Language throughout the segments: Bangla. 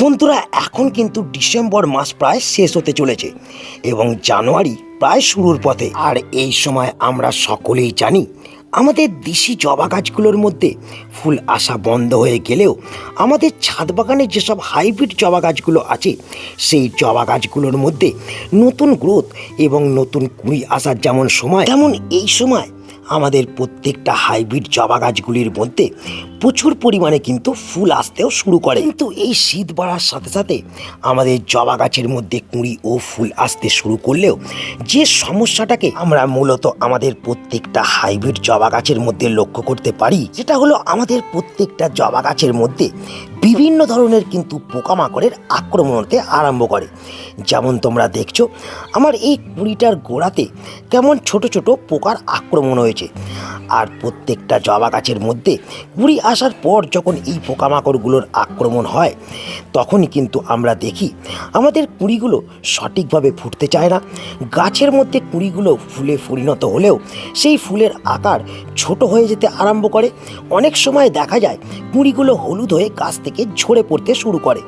বন্ধুরা, এখন কিন্তু ডিসেম্বর মাস প্রায় শেষ হতে চলেছে এবং জানুয়ারি প্রায় শুরুর পথে। আর এই সময় আমরা সকলেই জানি, আমাদের দেশি জবা গাছগুলোর মধ্যে ফুল আসা বন্ধ হয়ে গেলেও আমাদের ছাদ বাগানে যেসব হাইব্রিড জবা গাছগুলো আছে, সেই জবা গাছগুলোর মধ্যে নতুন গ্রোথ এবং নতুন কুড়ি আসার যেমন সময়, তেমন এই সময় আমাদের প্রত্যেকটা হাইব্রিড জবা গাছগুলির মধ্যে প্রচুর পরিমাণে কিন্তু ফুল আসতেও শুরু করে। কিন্তু এই শীত বাড়ার সাথে সাথে আমাদের জবা গাছের মধ্যে কুঁড়ি ও ফুল আসতে শুরু করলেও যে সমস্যাটাকে আমরা মূলত আমাদের প্রত্যেকটা হাইব্রিড জবা গাছের মধ্যে লক্ষ্য করতে পারি, সেটা হলো আমাদের প্রত্যেকটা জবা গাছের মধ্যে বিভিন্ন ধরনের কিন্তু পোকামাকড়ের আক্রমণ হতে আরম্ভ করে। যেমন তোমরা দেখছ, আমার এই কুড়িটার গোড়াতে কেমন ছোট ছোট পোকার আক্রমণ হয়েছে। আর প্রত্যেকটা জবা গাছের মধ্যে কুড়ি আসার পর যখন এই পোকামাকড়গুলোর আক্রমণ হয়, তখনই কিন্তু আমরা দেখি আমাদের কুড়িগুলো সঠিকভাবে ফুটতে চায় না। গাছের মধ্যে কুড়িগুলো ফুলে পরিণত হলেও সেই ফুলের আকার ছোট হয়ে যেতে আরম্ভ করে। অনেক সময় দেখা যায় কুড়িগুলো হলুদ হয়ে গাছ থেকে ঝরে পড়তে শুরু করে।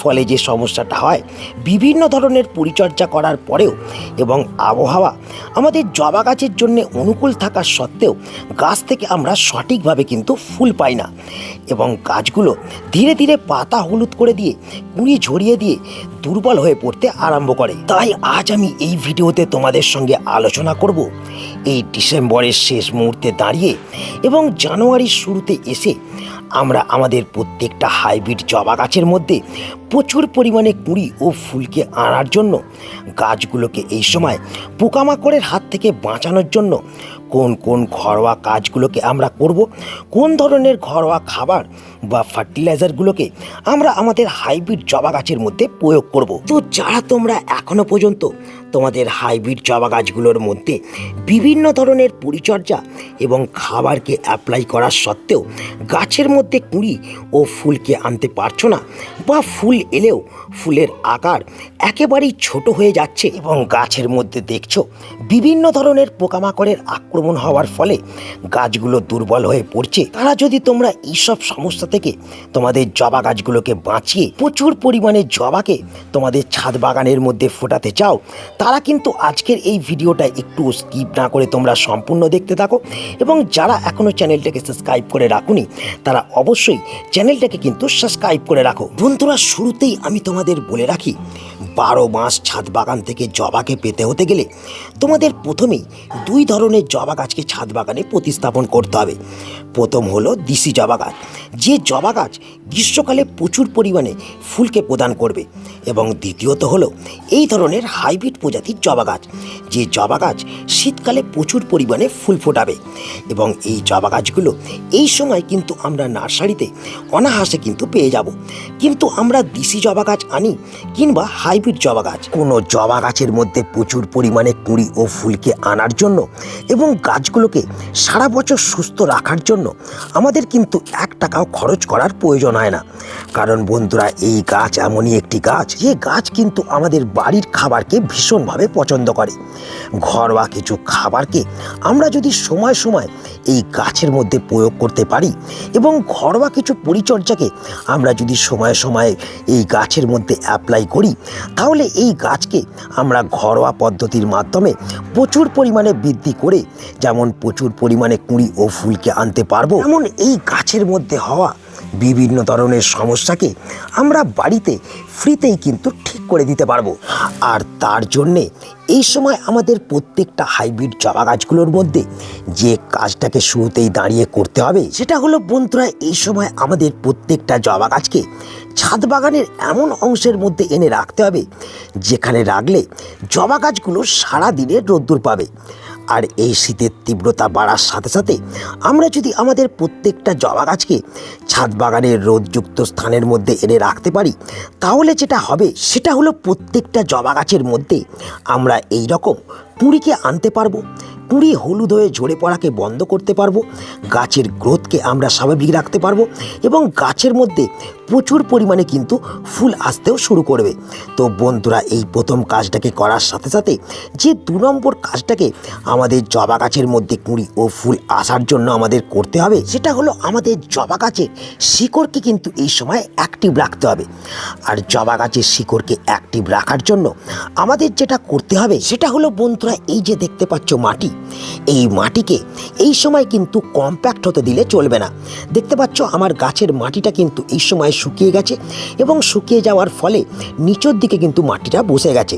ফলে যে সমস্যাটা হয়, বিভিন্ন ধরনের পরিচর্যা করার পরেও এবং আবহাওয়া আমাদের জবা গাছের জন্য অনুকূল থাকা সত্ত্বেও গাছ থেকে আমরা সঠিকভাবে কিন্তু ফুল পাই না। এবং গাছগুলো ধীরে ধীরে পাতা হলুদ করে দিয়ে, কুড়ি ঝরিয়ে দিয়ে দুর্বল হয়ে পড়তে আরম্ভ করে। তাই আজ আমি এই ভিডিওতে তোমাদের সঙ্গে আলোচনা করব এই ডিসেম্বরের শেষ মুহূর্তে দাঁড়িয়ে এবং জানুয়ারির শুরুতে এসে আমরা আমাদের প্রত্যেকটা হাইব্রিড জবা গাছের মধ্যে প্রচুর পরিমাণে কুঁড়ি ও ফুলকে আনার জন্য, গাছগুলোকে এই সময় পোকামাকড়ের হাত থেকে বাঁচানোর জন্য কোন কোন ঘরোয়া কাজগুলোকে আমরা করব কোন ধরনের ঘরোয়া খাবার বা ফার্টিলাইজারগুলোকে আমরা আমাদের হাইব্রিড জবা গাছের মধ্যে প্রয়োগ করব। তো যারা তোমরা এখনও পর্যন্ত তোমাদের হাইব্রিড জবা গাছগুলোর মধ্যে বিভিন্ন ধরনের পরিচর্যা এবং খাবারকে অ্যাপ্লাই করার সত্ত্বেও গাছের মধ্যে কুঁড়ি ও ফুলকে আনতে পারছ না বা ফুল এলেও ফুলের আকার একেবারেই ছোট হয়ে যাচ্ছে এবং গাছের মধ্যে দেখছ বিভিন্ন ধরনের পোকামাকড়ের আক্রমণ হওয়ার ফলে গাছগুলো দুর্বল হয়ে পড়ছে। তারা যদি তোমরা এইসব সমস্যা থেকে তোমাদের জবা গাছগুলোকে বাঁচিয়ে প্রচুর পরিমাণে জবাকে তোমাদের ছাদ বাগানের মধ্যে ফোটাতে চাও, তারা কিন্তু আজকের এই ভিডিওটা একটু স্কিপ না করে তোমরা সম্পূর্ণ দেখতে থাকো। এবং যারা এখনও চ্যানেলটাকে সাবস্ক্রাইব করে রাখুনি, তারা অবশ্যই চ্যানেলটাকে কিন্তু সাবস্ক্রাইব করে রাখো। বন্ধুরা, শুরুতেই আমি তোমাদের বলে রাখি, বারো মাস ছাদ বাগান থেকে জবাকে পেতে হতে গেলে তোমাদের প্রথমেই দুই ধরনের জবা গাছকে ছাদ বাগানে প্রতিস্থাপন করতে হবে। প্রথম হলো দিশি জবা গাছ, যে জবা গাছ গ্রীষ্মকালে প্রচুর পরিমাণে ফুলকে প্রদান করবে। এবং দ্বিতীয়ত হলো এই ধরনের হাইব্রিড প্রজাতির জবা গাছ, যে জবা গাছ শীতকালে প্রচুর পরিমাণে ফুল ফোটাবে। এবং এই জবা গাছগুলো এই সময় কিন্তু আমরা নার্সারিতে অনাহাসে কিন্তু পেয়ে যাব। কিন্তু আমরা দিশি জবা গাছ আনি কিংবা হাইব্রিড জবা গাছ। কোনো জবা গাছের মধ্যে প্রচুর পরিমাণে কুঁড়ি ও ফুলকে আনার জন্য এবং গাছগুলোকে সারা বছর সুস্থ রাখার জন্য আমাদের কিন্তু এক টাকাও খরচ করার প্রয়োজন হয় না। কারণ বন্ধুরা, এই গাছ এমনই একটি গাছ, যে গাছ কিন্তু আমাদের বাড়ির খাবারকে ভীষণভাবে পছন্দ করে। ঘরোয়া কিছু খাবারকে আমরা যদি সময় সময় এই গাছের মধ্যে প্রয়োগ করতে পারি এবং ঘরোয়া কিছু পরিচর্যাকে আমরা যদি সময়ে সময়ে এই গাছের মধ্যে অ্যাপ্লাই করি, তাহলে এই গাছকে আমরা ঘরোয়া পদ্ধতির মাধ্যমে প্রচুর পরিমাণে বৃদ্ধি করে যেমন প্রচুর পরিমাণে কুঁড়ি ও ফুলকে আনতে পারব এমন এই গাছের মধ্যে হওয়া বিভিন্ন ধরনের সমস্যাকে আমরা বাড়িতে ফ্রিতেই কিন্তু ঠিক করে দিতে পারব। আর তার জন্যে এই সময় আমাদের প্রত্যেকটা হাইব্রিড জবা গাছগুলোর মধ্যে যে কাজটাকে শুরুতেই দাঁড়িয়ে করতে হবে, সেটা হলো বন্ধুরা এই সময় আমাদের প্রত্যেকটা জবা গাছকে ছাদ বাগানের এমন অংশের মধ্যে এনে রাখতে হবে, যেখানে রাখলে জবা গাছগুলো সারা দিনে রোদ্দুর পাবে। আর এই শীতের তীব্রতা বাড়ার সাথে সাথে আমরা যদি আমাদের প্রত্যেকটা জবা গাছকে ছাদ বাগানের রোদযুক্ত স্থানের মধ্যে এনে রাখতে পারি, তাহলে যেটা হবে সেটা হলো প্রত্যেকটা জবা গাছের মধ্যে আমরা এই রকম কুঁড়িকে আনতে পারব, কুঁড়ি হলুদ হয়ে ঝরে পড়াকে বন্ধ করতে পারব, গাছের গ্রোথকে আমরা স্বাভাবিক রাখতে পারব এবং গাছের মধ্যে প্রচুর পরিমাণে কিন্তু ফুল আসতেও শুরু করবে। তো বন্ধুরা, এই প্রথম কাজটাকে করার সাথে সাথে যে দু নম্বর কাজটাকে আমাদের জবা গাছের মধ্যে কুঁড়ি ও ফুল আসার জন্য আমাদের করতে হবে, সেটা হলো আমাদের জবা গাছের শিকড়কে কিন্তু এই সময় অ্যাক্টিভ রাখতে হবে। আর জবা গাছের শিকড়কে অ্যাক্টিভ রাখার জন্য আমাদের যেটা করতে হবে, সেটা হলো বন্ধুরা, এই যে দেখতে পাচ্ছ মাটি, এই মাটিকে এই সময় কিন্তু কম্প্যাক্ট হতে দিলে চলবে না। দেখতে পাচ্ছ, আমার গাছের মাটিটা কিন্তু এই সময় শুকিয়ে গেছে এবং শুকিয়ে যাওয়ার ফলে নিচের দিকে কিন্তু মাটিটা বসে গেছে।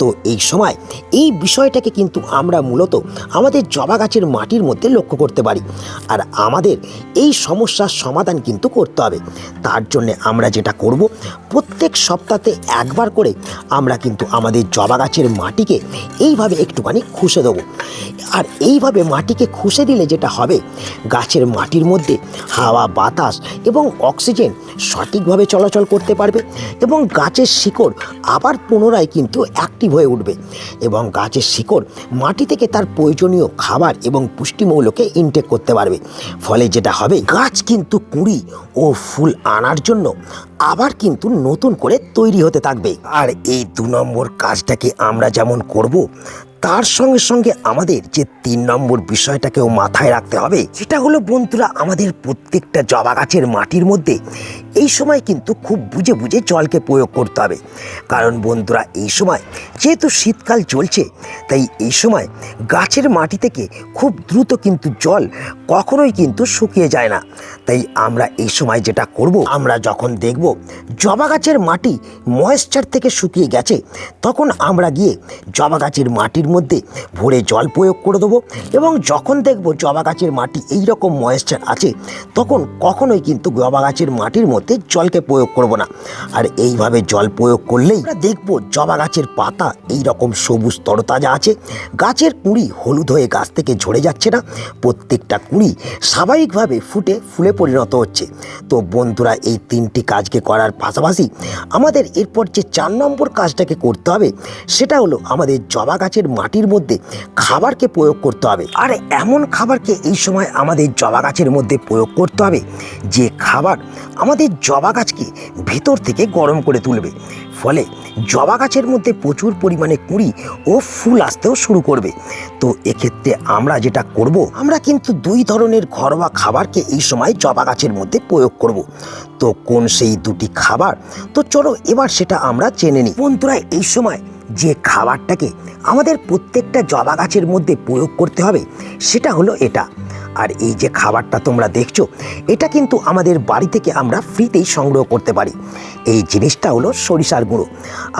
তো এই সময় এই বিষয়টাকে কিন্তু আমরা মূলত আমাদের জবা গাছের মাটির মধ্যে লক্ষ্য করতে পারি। আর আমাদের এই সমস্যার সমাধান কিন্তু করতে হবে। তার জন্য আমরা যেটা করব, প্রত্যেক সপ্তাহে একবার করে আমরা কিন্তু আমাদের জবা গাছের মাটিকে এইভাবে একটুখানি খুশে দেবো। আর এইভাবে মাটিকে খুশে দিলে যেটা হবে, গাছের মাটির মধ্যে হাওয়া, বাতাস এবং অক্সিজেন সঠিকভাবে চলাচল করতে পারবে এবং গাছের শিকড় আবার পুনরায় কিন্তু অ্যাক্টিভ হয়ে উঠবে এবং গাছের শিকড় মাটি থেকে তার প্রয়োজনীয় খাবার এবং পুষ্টিমৌলকে ইনটেক করতে পারবে। ফলে যেটা হবে, গাছ কিন্তু কুঁড়ি ও ফুল আনার জন্য আবার কিন্তু নতুন করে তৈরি হতে থাকবে। আর এই দু নম্বর কাজটাকে আমরা যেমন করব তার সঙ্গে সঙ্গে আমাদের যে তিন নম্বর বিষয়টাকেও মাথায় রাখতে হবে, সেটা হলো বন্ধুরা আমাদের প্রত্যেকটা জবা গাছের মাটির মধ্যে এই সময় কিন্তু খুব বুঝে বুঝে জলকে প্রয়োগ করতে হবে। কারণ বন্ধুরা এই সময় যেহেতু শীতকাল চলছে, তাই এই সময় গাছের মাটি থেকে খুব দ্রুত কিন্তু জল কখনোই কিন্তু শুকিয়ে যায় না। তাই আমরা এই সময় যেটা করব, আমরা যখন দেখব জবা গাছের মাটি ময়েশ্চার থেকে শুকিয়ে গেছে, তখন আমরা গিয়ে জবা গাছের মাটির মধ্যে ভরে জল প্রয়োগ করে দেবো এবং যখন দেখব জবা গাছের মাটি এই রকম ময়েশ্চার আছে, তখন কখনোই কিন্তু জবা গাছের মাটির মধ্যে জলকে প্রয়োগ করব না। আর এইভাবে জল প্রয়োগ করলেই দেখব জবা গাছের পাতা এই রকম সবুজ তরতাজা আছে, গাছের কুঁড়ি হলুদ হয়ে গাছ থেকে ঝরে যাচ্ছে না, প্রত্যেকটা কুঁড়ি স্বাভাবিকভাবে ফুটে ফুলে পরিণত হচ্ছে। তো বন্ধুরা, এই তিনটি কাজকে করার পাশাপাশি আমাদের এরপর যে চার নম্বর কাজটাকে করতে হবে, সেটা হলো আমাদের জবা গাছের মাটির মধ্যে খাবারকে প্রয়োগ করতে হবে। আর এমন খাবারকে এই সময় আমাদের জবা গাছের মধ্যে প্রয়োগ করতে হবে, যে খাবার আমাদের জবা গাছকে ভেতর থেকে গরম করে তুলবে। ফলে জবা গাছের মধ্যে প্রচুর পরিমাণে কুঁড়ি ও ফুল আসতেও শুরু করবে। তো এক্ষেত্রে আমরা যেটা করব, আমরা কিন্তু দুই ধরনের ঘরোয়া খাবারকে এই সময় জবা গাছের মধ্যে প্রয়োগ করব। তো কোন সেই দুটি খাবার? তো চলো এবার সেটা আমরা জেনে নিই। বন্ধুরা, এই সময় যে খাবারটাকে আমাদের প্রত্যেকটা জবা গাছের মধ্যে প্রয়োগ করতে হবে সেটা হলো এটা। আর এই যে খাবারটা তোমরা দেখছ, এটা কিন্তু আমাদের বাড়ি থেকে আমরা ফ্রিতেই সংগ্রহ করতে পারি। এই জিনিসটা হলো সরিষার গুঁড়ো।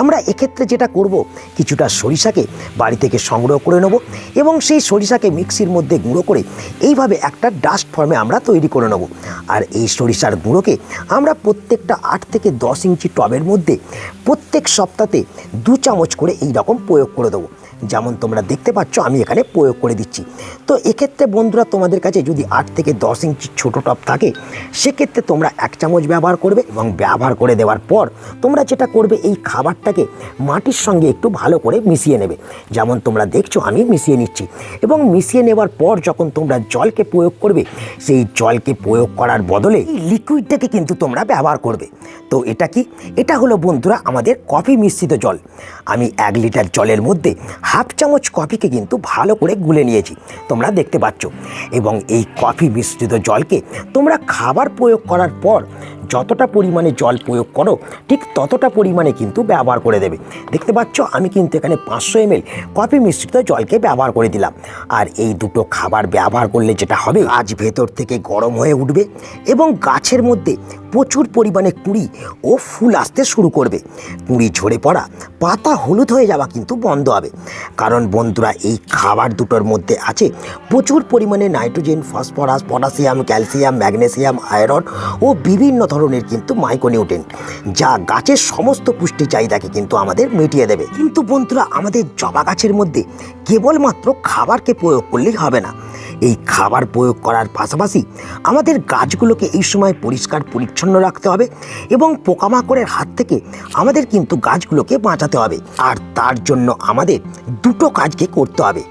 আমরা এক্ষেত্রে যেটা করব, কিছুটা সরিষাকে বাড়ি থেকে সংগ্রহ করে নেব এবং সেই সরিষাকে মিক্সির মধ্যে গুঁড়ো করে এইভাবে একটা ডাস্ট ফর্মে আমরা তৈরি করে নেব। আর এই সরিষার গুঁড়োকে আমরা প্রত্যেকটা আট থেকে দশ ইঞ্চি টবের মধ্যে প্রত্যেক সপ্তাহে দু চামচ করে এই রকম প্রয়োগ করে দেবো। যেমন তোমরা দেখতে পাচ্ছ, আমি এখানে প্রয়োগ করে দিচ্ছি। তো এক্ষেত্রে বন্ধুরা, তোমাদের কাছে যদি আট থেকে দশ ইঞ্চি ছোটো টপ থাকে, সেক্ষেত্রে তোমরা এক চামচ ব্যবহার করবে এবং ব্যবহার করে দেওয়ার পর তোমরা যেটা করবে, এই খাবারটাকে মাটির সঙ্গে একটু ভালো করে মিশিয়ে নেবে। যেমন তোমরা দেখছ, আমি মিশিয়ে নিচ্ছি। এবং মিশিয়ে নেওয়ার পর যখন তোমরা জলকে প্রয়োগ করবে, সেই জলকে প্রয়োগ করার বদলে লিকুইডটাকে কিন্তু তোমরা ব্যবহার করবে। তো এটা কি? এটা হলো বন্ধুরা, আমাদের কফি মিশ্রিত জল। আমি এক লিটার জলের মধ্যে হাফ চামচ কফিকে কিন্তু ভালো করে গুলে নিয়েছি, তোমরা দেখতে পাচ্ছ। এবং এই কফি মিশ্রিত জলকে তোমরা খাবার প্রয়োগ করার পর যতটা পরিমাণে জল প্রয়োগ করো, ঠিক ততটা পরিমাণে কিন্তু ব্যবহার করে দেবে। দেখতে পাচ্ছ, আমি কিন্তু এখানে পাঁচশো এমএল কফি মিশ্রিত জলকে ব্যবহার করে দিলাম। আর এই দুটো খাবার ব্যবহার করলে যেটা হবে, আজ ভেতর থেকে গরম হয়ে উঠবে এবং গাছের মধ্যে প্রচুর পরিমাণে কুঁড়ি ও ফুল আসতে শুরু করবে। কুঁড়ি ঝরে পড়া, পাতা হলুদ হয়ে যাওয়া কিন্তু বন্ধ হবে। কারণ বন্ধুরা, এই খাবার দুটোর মধ্যে আছে প্রচুর পরিমাণে nitrogen, phosphorus, potassium, calcium, magnesium, iron ও বিভিন্ন ধরনের কিন্তু মাইক্রোনিউট্রেন্ট যা গাছের সমস্ত পুষ্টি চাহিদাকে কিন্তু আমাদের মিটিয়ে দেবে। কিন্তু বন্ধুরা, আমাদের জবা গাছের মধ্যে কেবলমাত্র খাবারকে প্রয়োগ করলেই হবে না। এই খাবার প্রয়োগ করার পাশাপাশি আমাদের গাছগুলোকে এই সময় পরিষ্কার পরিচ্ছন্ন রাখতে হবে এবং পোকামাকড়ের হাত থেকে আমাদের কিন্তু গাছগুলোকে বাঁচাতে হবে। আর তার জন্য আমাদের দুটো কাজকে করতে হবে।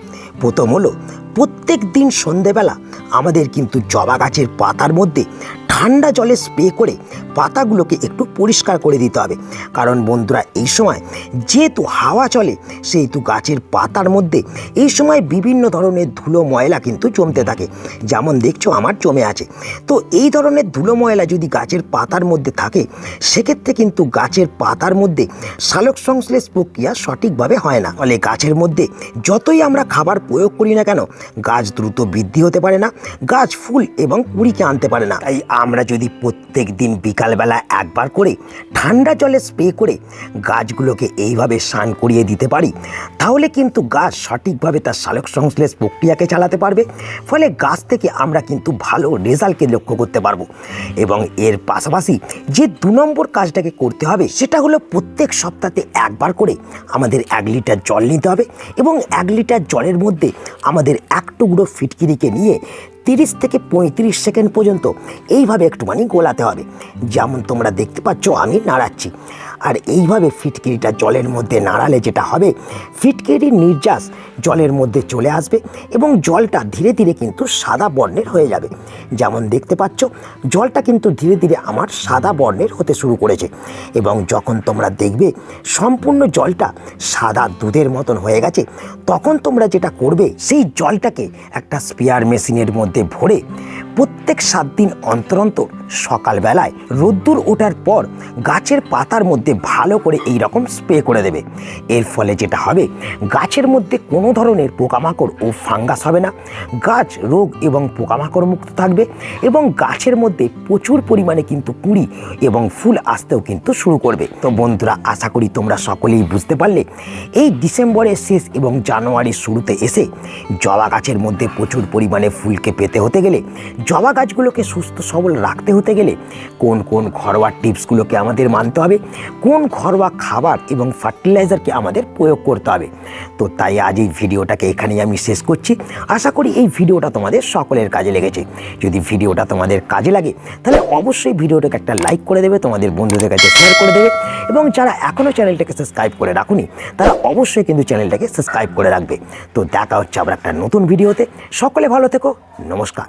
প্রথম হলো প্রত্যেক দিন সন্ধেবেলা আমাদের কিন্তু জবা গাছের পাতার মধ্যে ঠান্ডা জলে স্প্রে করে পাতাগুলোকে একটু পরিষ্কার করে দিতে হবে। কারণ বন্ধুরা, এই সময় যেহেতু হাওয়া চলে, সেহেতু গাছের পাতার মধ্যে এই সময় বিভিন্ন ধরনের ধুলো ময়লা কিন্তু জমতে থাকে। যেমন দেখছ, আমার জমে আছে। তো এই ধরনের ধুলো ময়লা যদি গাছের পাতার মধ্যে থাকে, সেক্ষেত্রে কিন্তু গাছের পাতার মধ্যে সালোক সংশ্লেষ প্রক্রিয়া সঠিকভাবে হয় না। ফলে গাছের মধ্যে যতই আমরা খাবার প্রয়োগ করি না কেন, গাছ দ্রুত বৃদ্ধি হতে পারে না। গাছ, ফুল এবং কুড়িকে আনতে পারে না। তাই আমরা যদি প্রত্যেক দিন বিকালবেলা একবার করে ঠান্ডা জলে স্প্রে করে গাছগুলোকে এইভাবে স্নান করিয়ে দিতে পারি, তাহলে কিন্তু গাছ সঠিকভাবে তার সালোক সংশ্লেষ প্রক্রিয়াকে চালাতে পারবে। ফলে গাছ থেকে আমরা কিন্তু ভালো রেজাল্টকে লক্ষ্য করতে পারব। এবং এর পাশাপাশি যে দু নম্বর কাজটাকে করতে হবে, সেটা হলো প্রত্যেক সপ্তাহে একবার করে আমাদের এক লিটার জল নিতে হবে এবং এক লিটার জলের মধ্যে আমাদের এক টুকরো ফিটকিরিকে নিয়ে তিরিশ থেকে পঁয়ত্রিশ সেকেন্ড পর্যন্ত এইভাবে একটুখানি গোলাতে হবে। যেমন তোমরা দেখতে পাচ্ছ, আমি নাড়াচ্ছি। আর এইভাবে ফিটকিরিটা জলের মধ্যে নাড়ালে যেটা হবে, ফিটকিরির নির্যাস জলের মধ্যে চলে আসবে এবং জলটা ধীরে ধীরে কিন্তু সাদা বর্ণের হয়ে যাবে। যেমন দেখতে পাচ্ছ, জলটা কিন্তু ধীরে ধীরে আমার সাদা বর্ণের হতে শুরু করেছে এবং যখন তোমরা দেখবে সম্পূর্ণ জলটা সাদা দুধের মতন হয়ে গেছে, তখন তোমরা যেটা করবে, সেই জলটাকে একটা স্পেয়ার মেশিনের মধ্যে ভরে প্রত্যেক সাত দিন অন্তর অন্তর সকালবেলায় রোদ্দুর ওঠার পর গাছের পাতার মধ্যে ভালো করে এই রকম স্প্রে করে দেবে। এর ফলে যেটা হবে, গাছের মধ্যে কোনো ধরনের পোকামাকড় ও ফাঙ্গাস হবে না। গাছ রোগ এবং পোকামাকড় মুক্ত থাকবে এবং গাছের মধ্যে প্রচুর পরিমাণে কিন্তু কুড়ি এবং ফুল আসতেও কিন্তু শুরু করবে। তো বন্ধুরা, আশা করি তোমরা সকলেই বুঝতে পারলে, এই ডিসেম্বরের শেষ এবং জানুয়ারির শুরুতে এসে জবা গাছের মধ্যে প্রচুর পরিমাণে ফুলকে পেতে হতে গেলে জবা গাছগুলোকে সুস্থ সবল রাখতে হতে গেলে কোন কোন ঘরোয়া টিপসগুলোকে আমাদের মানতে হবে, কোন ঘরোয়া খাবার এবং ফার্টিলাইজারকে আমাদের প্রয়োগ করতে হবে। তো তাই আজ এই ভিডিওটাকে এখানেই আমি শেষ করছি। আশা করি এই ভিডিওটা তোমাদের সকলের কাজে লেগেছে। যদি ভিডিওটা তোমাদের কাজে লাগে, তাহলে অবশ্যই ভিডিওটাকে একটা লাইক করে দেবে, তোমাদের বন্ধুদের কাছে শেয়ার করে দেবে এবং যারা এখনও চ্যানেলটাকে সাবস্ক্রাইব করে রাখুনি, তারা অবশ্যই কিন্তু চ্যানেলটাকে সাবস্ক্রাইব করে রাখবে। তো দেখা হচ্ছে আবার একটা নতুন ভিডিওতে। সকলে ভালো থেকো, নমস্কার।